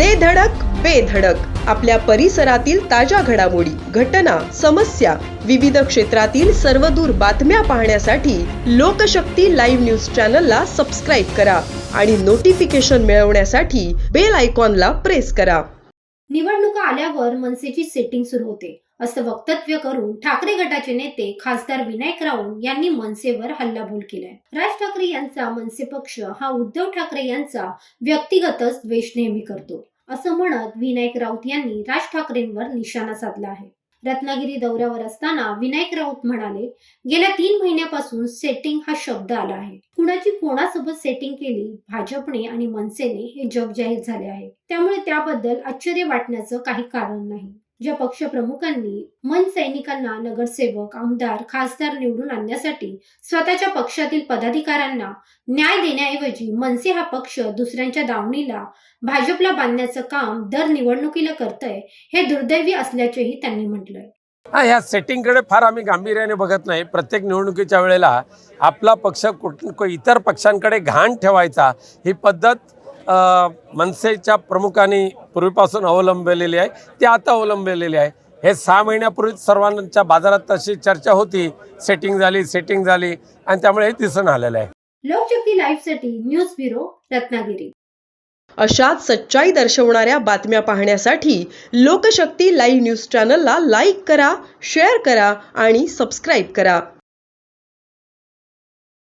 दे धडक बेधडक आपल्या परिसरातील ताज्या घडामोडी घटना समस्या विविध क्षेत्रातील सर्वदूर बातम्या पाहण्यासाठी लोकशक्ती लाईव्ह न्यूज चॅनलला सबस्क्राईब करा आणि नोटिफिकेशन मिळवण्यासाठी बेल आयकॉनला प्रेस करा. निवडणुका आल्यावर मनसेची सेटिंग सुरू होते. असं वक्तव्य करून ठाकरे गटाचे नेते खासदार विनायक राऊत यांनी मनसेवर हल्लाबोल केलाय. राज ठाकरे यांचा मनसे पक्ष हा उद्धव ठाकरे यांचा व्यक्तिगतच द्वेष नेहमी करतो. असं म्हणत विनायक राऊत यांनी राज ठाकरेंवर निशाणा साधला आहे. रत्नागिरी दौऱ्यावर असताना विनायक राऊत म्हणाले गेल्या तीन महिन्यापासून सेटिंग हा शब्द आला आहे. कुणाची कोणासोबत सेटिंग केली भाजपने आणि मनसेने हे जग जाहीर झाले आहे. त्यामुळे त्याबद्दल आश्चर्य वाटण्याचं काही कारण नाही. ज्या पक्षप्रमुखांनी मन सैनिकांना नगरसेवक आमदार खासदार निवडून आणण्यासाठी स्वतःच्या पक्षातील पदाधिकाऱ्यांना न्याय देण्याऐवजी मनसे हा पक्ष दुसऱ्यांच्या दावणीला भाजपला बांधण्याचं काम दर निवडणुकीला करतय हे दुर्दैवी असल्याचेही त्यांनी म्हटलंय. हा ह्या सेटिंगकडे फार आम्ही गांभीर्याने बघत नाही. प्रत्येक निवडणुकीच्या वेळेला आपला पक्ष कुठ को- इतर पक्षांकडे घाण ठेवायचा ही पद्धत मनसेच्या प्रमुखांनी पूर्वीपासून अवलंबलेली आहे ती आता अवलंबलेली आहे. हे सहा महिन्यापूर्वी सर्वांच्या बाजारात तशी चर्चा होती सेटिंग झाली सेटिंग झाली आणि त्यामुळे हे दिसून आलेलं आहे. लोकशक्ती लाईव्हसाठी न्यूज ब्युरो रत्नागिरी. अशाच सच्चाई दर्शवणाऱ्या बातम्या पाहण्यासाठी लोकशक्ती लाईव्ह न्यूज चॅनलला लाईक करा शेअर करा आणि सबस्क्राईब करा.